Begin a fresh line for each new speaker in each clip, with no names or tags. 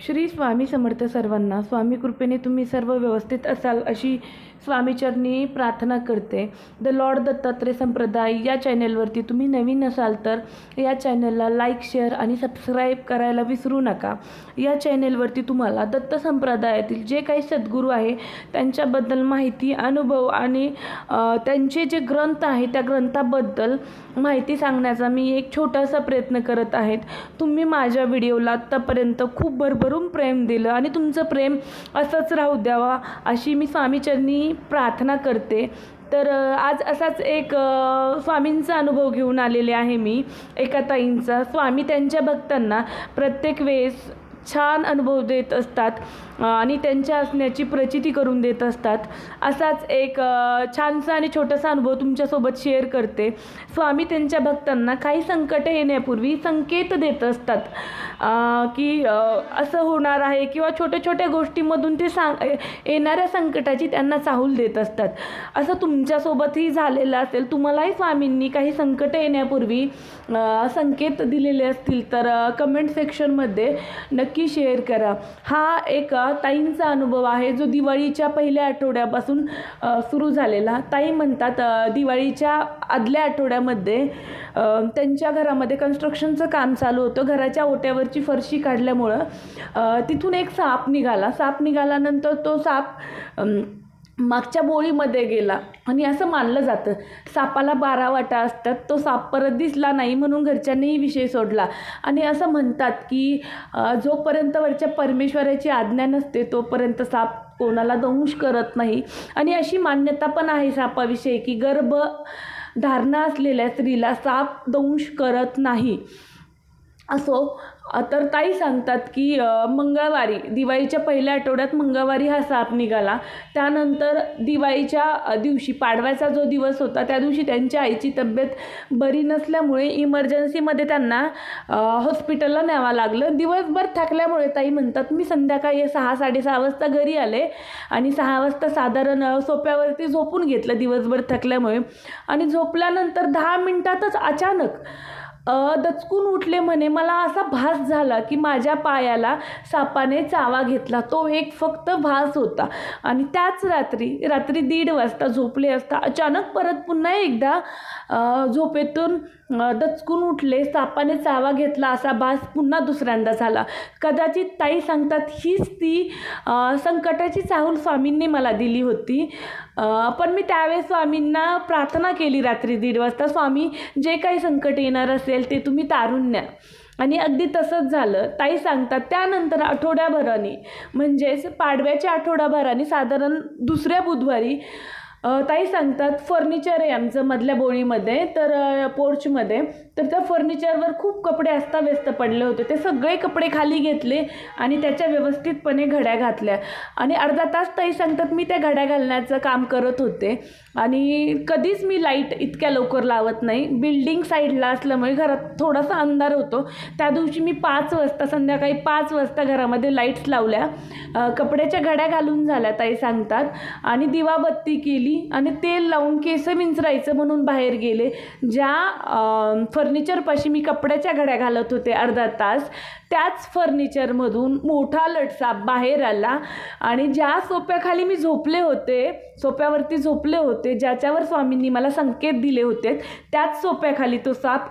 श्री स्वामी समर्थ सर्वांना स्वामी कृपेने तुम्ही सर्व व्यवस्थित असाल अशी स्वामीचरणी प्रार्थना करते. द लॉर्ड दत्तात्रय संप्रदाय या चॅनलवरती तुम्ही नवीन असाल तर या चॅनलला लाईक शेअर आणि सबस्क्राईब करायला विसरू नका. या चॅनलवरती तुम्हाला दत्त संप्रदायातील जे काही सद्गुरू आहे त्यांच्याबद्दल माहिती अनुभव आणि त्यांचे जे ग्रंथ आहे त्या ग्रंथाबद्दल माहिती सांगण्याचा मी एक छोटासा प्रयत्न करत आहेत तुम्ही माझ्या व्हिडिओला आत्तापर्यंत खूप भरभर भरभरून प्रेम दिलं आणि तुमचं प्रेम असंच राहू द्यावा अशी मी स्वामीचरणी प्रार्थना करते. तर आज असाच एक स्वामींचा अनुभव घेऊन आलेले आहे मी एका ताईंचा. स्वामी त्यांच्या भक्तांना प्रत्येक वेळेस छान अनुभव देत असतात. आणि त्यांच्या असण्याची प्रचिती करून देत असतात. असाच एक छानसा आणि छोटासा अनुभव तुमच्यासोबत शेअर करते. स्वामी त्यांच्या भक्तांना काही संकट येण्यापूर्वी संकेत देत असतात. की असं होणार आहे किंवा छोट्या छोट्या गोष्टीमधून ते सांग येणाऱ्या संकटाची त्यांना चाहूल देत असतात. असं तुमच्यासोबतही झालेलं असेल. तुम्हालाही स्वामींनी काही संकट येण्यापूर्वी संकेत दिलेले असतील तर कमेंट सेक्शनमध्ये नक्की शेअर करा. हा एक हा ताईंचा अनुभव आहे जो दिवाळीच्या पहिल्या आठवड्यापासून सुरू झालेला. ताई म्हणतात दिवाळीच्या आदल्या आठवड्यामध्ये त्यांच्या घरामध्ये कन्स्ट्रक्शनचं काम चालू होतं. घराच्या ओट्यावरची फरशी काढल्यामुळं तिथून एक साप निघाला. साप निघाल्यानंतर तो साप मागच्या बोळीमध्ये गेला. आणि असं मानलं जातं. सापाला बारा वाटा असतात. तो साप परत दिसला नाही म्हणून घरच्यांनीही विषय सोडला. आणि असं म्हणतात की जोपर्यंत वरच्या परमेश्वराची आज्ञा नसते तोपर्यंत साप कोणाला दंश करत नाही. आणि अशी मान्यता पण आहे सापाविषयी की गर्भ धारणा असलेल्या स्त्रीला साप दंश करत नाही. असो तर ताई सांगतात की मंगळवारी दिवाळीच्या पहिल्या आठवड्यात मंगळवारी हा साप निघाला. त्यानंतर दिवाळीच्या दिवशी पाडव्याचा जो दिवस होता त्या दिवशी त्यांच्या आईची तब्येत बरी नसल्यामुळे इमर्जन्सीमध्ये त्यांना हॉस्पिटलला न्यावं लागलं. दिवसभर थकल्यामुळे ताई म्हणतात मी संध्याकाळी सहा साडेसहा वाजता घरी आले आणि सहा वाजता साधारण सोप्यावरती झोपून घेतलं दिवसभर थकल्यामुळे आणि झोपल्यानंतर दहा मिनटातच अचानक दचकून उठले म्हणे. मला असा भास झाला की माझ्या पायाला सापाने चावा घेतला. तो एक फक्त भास होता. आणि त्याच रात्री रात्री दीड वाजता झोपले असता अचानक परत पुन्हा एकदा झोपेतून दचकून उठले सापाने चावा घेतला असा भास पुन्हा दुसऱ्यांदा झाला. कदाचित ताई सांगतात हीच ती संकटाची चाहूल स्वामींनी मला दिली होती. पण मी त्यावेळेस स्वामींना प्रार्थना केली रात्री दीड वाजता स्वामी जे काही संकट येणार असेल ते तुम्ही तारून न्या. आणि अगदी तसंच झालं. ताई सांगतात त्यानंतर आठवड्याभराने म्हणजेच पाडव्याच्या आठवड्याभराने साधारण दुसऱ्या बुधवारी ताई सांगतात फर्निचर आहे आमचं मधल्या बोळीमध्ये तर पोर्चमध्ये तर त्या फर्निचरवर खूप कपडे अस्ताव्यस्त पडले होते. ते सगळे कपडे खाली घेतले आणि त्याच्या व्यवस्थितपणे घड्या घातल्या. आणि अर्धा तास ताई सांगतात मी त्या घड्या घालण्याचं काम करत होते आणि कधीच मी लाइट इतक्या लवकर लावत नाही. बिल्डिंग साईडला असल्यामुळे घरात थोडासा अंधार होतो. त्या दिवशी मी पाच वाजता संध्याकाळी पाच वाजता घरामध्ये लाईट्स लावल्या. कपड्याच्या घड्या घालून झाल्या ताई सांगतात. आणि दिवाबत्ती केली आणि तेल लावून केस विंचरायचं म्हणून बाहेर गेले. ज्या अ, फर्निचरपाशी मी कपड्याच्या घड्या घालत होते अर्धा तास. त्याच फर्निचरमधून मोठा लटसाप बाहेर आला आणि ज्या सोप्याखाली मी झोपले होते सोप्यावरती झोपले होते ज्याच्यावर स्वामींनी मला संकेत दिले होते त्याच सोप्याखाली तो साप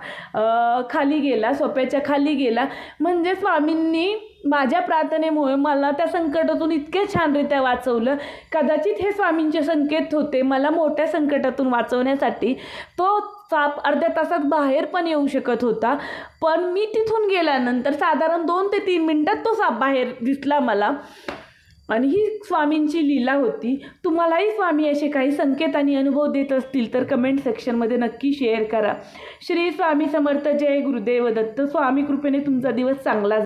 खाली गेला सोप्याच्या खाली गेला. म्हणजे स्वामींनी माझ्या प्रार्थनेमुळे मला त्या संकटातून इतके छानरित्या वाचवलं. कदाचित हे स्वामींचे संकेत होते मला मोठ्या संकटातून वाचवण्यासाठी. तो साप अर्ध्या तासात बाहेर पण येऊ शकत होता. पण मी तिथून गेल्यानंतर साधारण दोन ते तीन मिनटात तो साप बाहेर दिसला मला. आणि ही स्वामींची लीला होती. तुम्हालाही स्वामी असे काही संकेत आणि अनुभव देत असतील तर कमेंट सेक्शनमध्ये नक्की शेअर करा. श्री स्वामी समर्थ जय गुरुदेव दत्त. स्वामी कृपेने तुमचा दिवस चांगला